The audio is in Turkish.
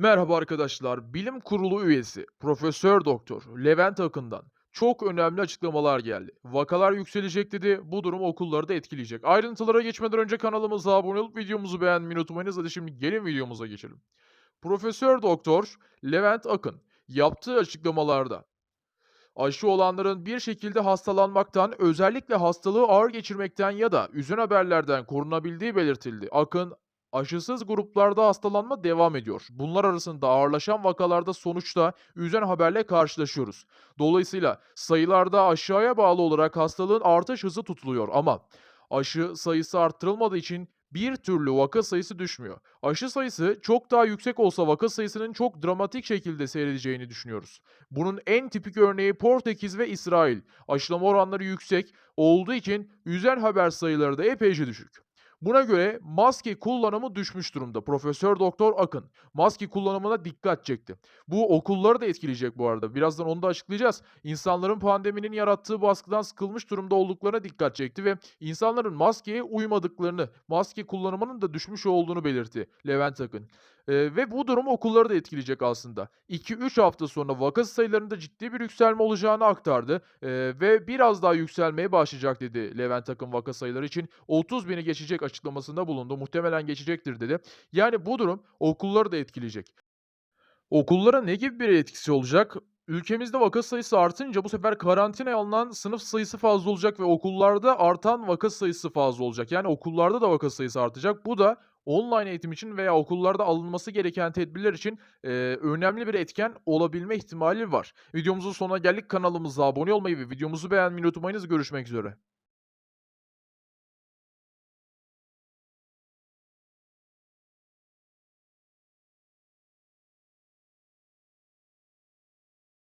Merhaba arkadaşlar. Bilim Kurulu üyesi Profesör Doktor Levent Akın'dan çok önemli açıklamalar geldi. Vakalar yükselecek dedi. Bu durum okulları da etkileyecek. Ayrıntılara geçmeden önce kanalımıza abone olup videomuzu beğenmeyi unutmayınız. Hadi şimdi gelin videomuza geçelim. Profesör Doktor Levent Akın yaptığı açıklamalarda aşı olanların bir şekilde hastalanmaktan, özellikle hastalığı ağır geçirmekten ya da üzün haberlerden korunabildiği belirtildi. Akın, aşısız gruplarda hastalanma devam ediyor. Bunlar arasında ağırlaşan vakalarda sonuçta üzen haberle karşılaşıyoruz. Dolayısıyla sayılarda aşağıya bağlı olarak hastalığın artış hızı tutuluyor ama aşı sayısı arttırılmadığı için bir türlü vaka sayısı düşmüyor. Aşı sayısı çok daha yüksek olsa vaka sayısının çok dramatik şekilde seyredeceğini düşünüyoruz. Bunun en tipik örneği Portekiz ve İsrail. Aşılama oranları yüksek olduğu için üzen haber sayıları da epeyce düşük. Buna göre maske kullanımı düşmüş durumda. Profesör Doktor Akın maske kullanımına dikkat çekti. Bu okulları da etkileyecek bu arada. Birazdan onu da açıklayacağız. İnsanların pandeminin yarattığı baskıdan sıkılmış durumda olduklarına dikkat çekti ve insanların maskeye uymadıklarını, maske kullanımının da düşmüş olduğunu belirtti Levent Akın. Ee, ve bu durum okulları da etkileyecek aslında. 2-3 hafta sonra vaka sayılarında ciddi bir yükselme olacağını aktardı Ee, ve biraz daha yükselmeye başlayacak dedi Levent Akın vaka sayıları için. 30 bini geçecek açıklamasında bulundu. Muhtemelen geçecektir dedi. Yani bu durum okulları da etkileyecek. Okullara ne gibi bir etkisi olacak? Ülkemizde vaka sayısı artınca bu sefer karantinaya alınan sınıf sayısı fazla olacak ve okullarda artan vaka sayısı fazla olacak. Yani okullarda da vaka sayısı artacak. Bu da online eğitim için veya okullarda alınması gereken tedbirler için eee, önemli bir etken olabilme ihtimali var. Videomuzun sonuna geldik. Kanalımıza abone olmayı ve videomuzu beğenmeyi unutmayınız. Görüşmek üzere.